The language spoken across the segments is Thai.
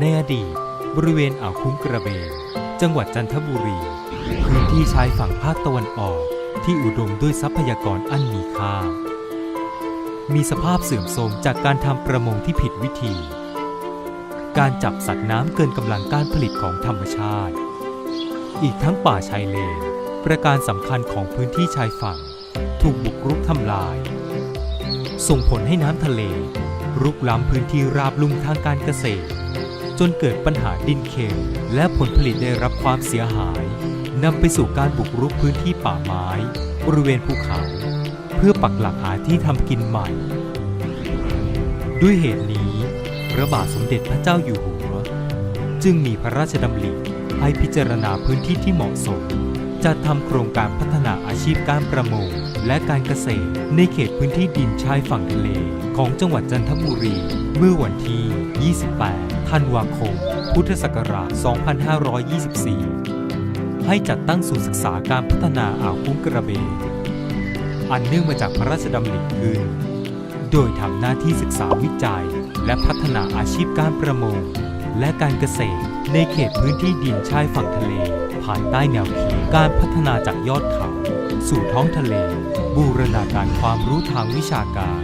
ในอดีตบริเวณอ่าวคุ้งกระเบนจังหวัดจันทบุรี พื้นที่ชายฝั่งภาคตะวันออกที่อุดมด้วยทรัพยากรอันมีค่า มีสภาพเสื่อมโทรมจากการทำประมงที่ผิดวิธี การจับสัตว์น้ำเกินกำลังการผลิตของธรรมชาติ อีกทั้งป่าชายเลน ประการสำคัญของพื้นที่ชายฝั่ง ถูกบุกรุกทำลาย ส่งผลให้น้ำทะเล รุกล้ำพื้นที่ราบลุ่มทางการเกษตร จนเกิดปัญหาดินเค็มและผลผลิตได้รับความเสียหายนำไปสู่การบุกรุกพื้นที่ป่าไม้ บริเวณภูเขา เพื่อปักหลักหาที่ทำกินใหม่ ด้วยเหตุนี้ พระบาทสมเด็จพระเจ้าอยู่หัว จึงมีพระราชดำริให้พิจารณาพื้นที่ที่เหมาะสมจัดทำโครงการพัฒนาอาชีพการประมงและการเกษตร ในเขตพื้นที่ดินชายฝั่งทะเล ของจังหวัดจันทบุรี เมื่อวันที่ 28 ธันวาคม พุทธศักราช 2524 ให้จัดตั้งศูนย์ศึกษาการพัฒนาอ่าวคุ้งกระเบนอันเนื่องมาจากพระราชดำริขึ้นโดยทำหน้าที่ศึกษาวิจัย และพัฒนาอาชีพการประมง และการเกษตรในเขตพื้นที่ดินชายฝั่งทะเล ภายใต้แนวคิดการพัฒนาจากยอดเขา สู่ท้องทะเล บูรณาการความรู้ทางวิชาการ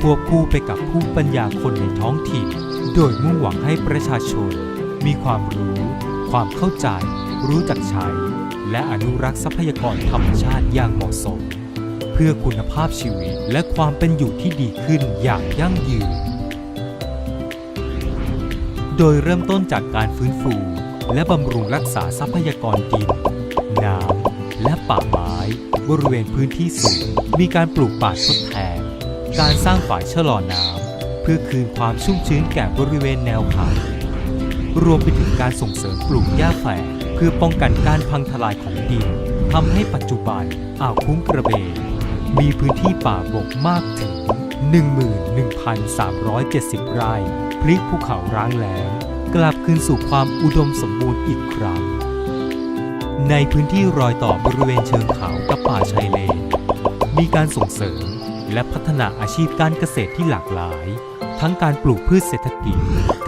ควบคู่ไปกับผู้ปัญญาคนในท้องถิ่น โดยมุ่งหวังให้ประชาชน มีความรู้ ความเข้าใจ รู้จักใช้ และอนุรักษ์ทรัพยากรธรรมชาติอย่างเหมาะสม เพื่อคุณภาพชีวิตและความเป็นอยู่ที่ดีขึ้นอย่างยั่งยืน โดยเริ่มต้นจากการฟื้นฟู และบำรุงรักษาทรัพยากรดิน น้ำและป่าไม้ บริเวณพื้นที่สูงมีการปลูกป่าทดแทน การสร้างฝายชะลอน้ำเพื่อคืนความชุ่มชื้นแก่บริเวณแนวเขารวมไปถึงการส่งเสริมปลูกหญ้าแฝกเพื่อป้องกันการพังทลายของดินทำให้ปัจจุบันอ่าวคุ้งกระเบนมีพื้นที่ป่าบกมากถึง 11,370 ไร่พลิกภูเขาร้างแล้งกลับคืนสู่ความอุดมสมบูรณ์อีกครั้ง ในพื้นที่รอยต่อบริเวณเชิงเขากับป่าชายเลน มีการส่งเสริม และพัฒนาอาชีพการเกษตรที่หลากหลาย ทั้งการปลูกพืชเศรษฐกิจ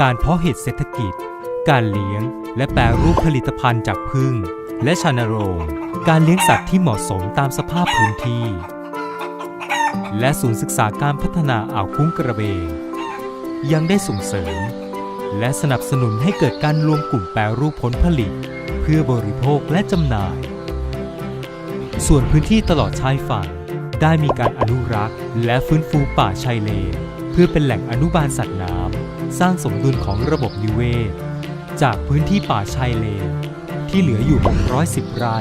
การเพาะเห็ดเศรษฐกิจ การเลี้ยง และแปรรูปผลิตภัณฑ์จากพึ่ง และชานโรง การเลี้ยงสัตว์ที่เหมาะสมตามสภาพพื้นที่ และศูนย์ศึกษาการพัฒนาอ่าวคุ้งกระเบนยังได้ส่งเสริม และสนับสนุนให้เกิดการรวมกลุ่มแปรรูปผลผลิต เพื่อบริโภคและจำหน่าย ส่วนพื้นที่ตลอดชายฝั่ง ได้มีการอนุรักษ์ และฟื้นฟูป่าชายเลน เพื่อเป็นแหล่งอนุบาลสัตว์น้ำสร้างสมดุลของระบบนิเวศ จากพื้นที่ป่าชายเลน ที่เหลืออยู่ 610 ไร่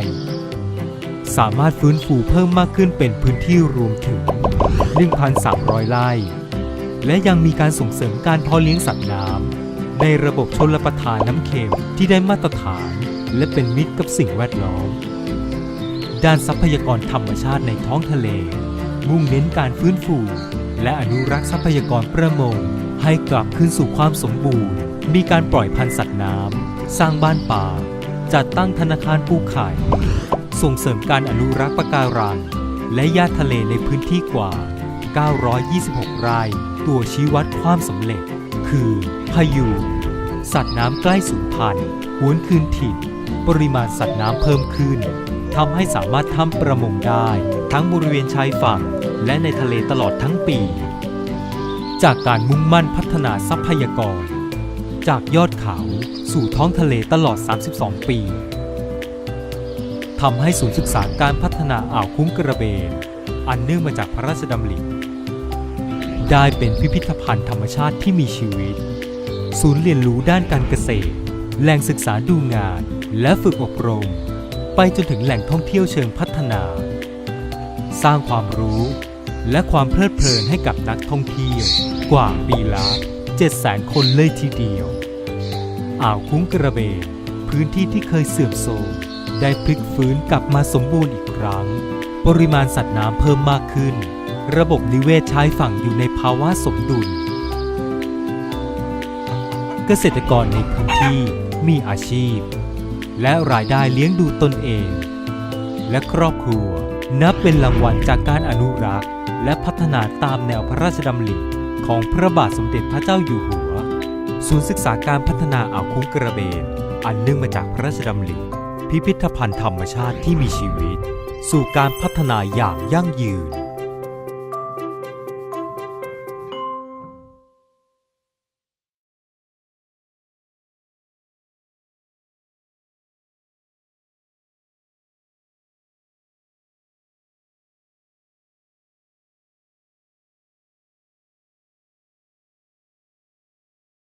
สามารถฟื้นฟูเพิ่มมากขึ้นเป็นพื้นที่รวมถึง 1,300 ไร่ และยังมีการส่งเสริมการเพาะเลี้ยงสัตว์น้ำในระบบชนรประทานน้ำเค็มที่ได้มาตรฐาน และเป็นมิตรกับสิ่งแวดล้อม ด้านทรัพยากรธรรมชาติในท้องทะเล มุ่งเน้นการฟื้นฟู และอนุรักษ์ทรัพยากรประมงให้กลับคืนสู่ความสมบูรณ์ มีการปล่อยพันธุ์สัตว์น้ำ สร้างบ้านป่า จัดตั้งธนาคารปูไข่ ส่งเสริมการอนุรักษ์ปะการัง และหญ้าทะเลในพื้นที่กว่า 926 ไร่ ตัวชี้วัดความสำเร็จ คือพายุ สัตว์น้ำใกล้สูญพันธุ์หวนคืนถิ่น ปริมาณสัตว์น้ำเพิ่มขึ้น ทำให้สามารถทำประมงได้ ทั้งบริเวณชายฝั่ง และในทะเลตลอดทั้งปี จากการมุ่งมั่นพัฒนาทรัพยากร จากยอดเขาสู่ท้องทะเลตลอด 32 ปีทำให้ศูนย์ศึกษาการพัฒนาอ่าวคุ้งกระเบน อันเนื่องมาจากพระราชดำริได้เป็นพิพิธภัณฑ์ธรรมชาติที่มีชีวิต ศูนย์เรียนรู้ด้านการเกษตร แหล่งศึกษาดูงาน และฝึกอบรม ไปจนถึงแหล่งท่องเที่ยวเชิงพัฒนา สร้างความรู้และความเพลิดเพลินให้กับนักท่องเที่ยวกว่าปีละ700,000 คนเลยทีเดียว อ่าวคุ้งกระเบนพื้นที่ที่เคยเสื่อมโทรมได้พลิกฟื้นกลับมาสมบูรณ์อีกครั้ง ปริมาณสัตว์น้ำเพิ่มมากขึ้น ระบบนิเวศชายฝั่งอยู่ในภาวะสมดุล เกษตรกรในพื้นที่มีอาชีพ และรายได้เลี้ยงดูตนเอง และครอบครัว นับเป็นรางวัลจากการอนุรักษ์ และพัฒนาตามแนวพระราชดำริของพระบาทสมเด็จพระเจ้าอยู่หัว ศูนย์ศึกษาการพัฒนาอ่าวคุ้งกระเบน อันเนื่องมาจากพระราชดำริพิพิธภัณฑ์ธรรมชาติที่มีชีวิต สู่การพัฒนาอย่างยั่งยืน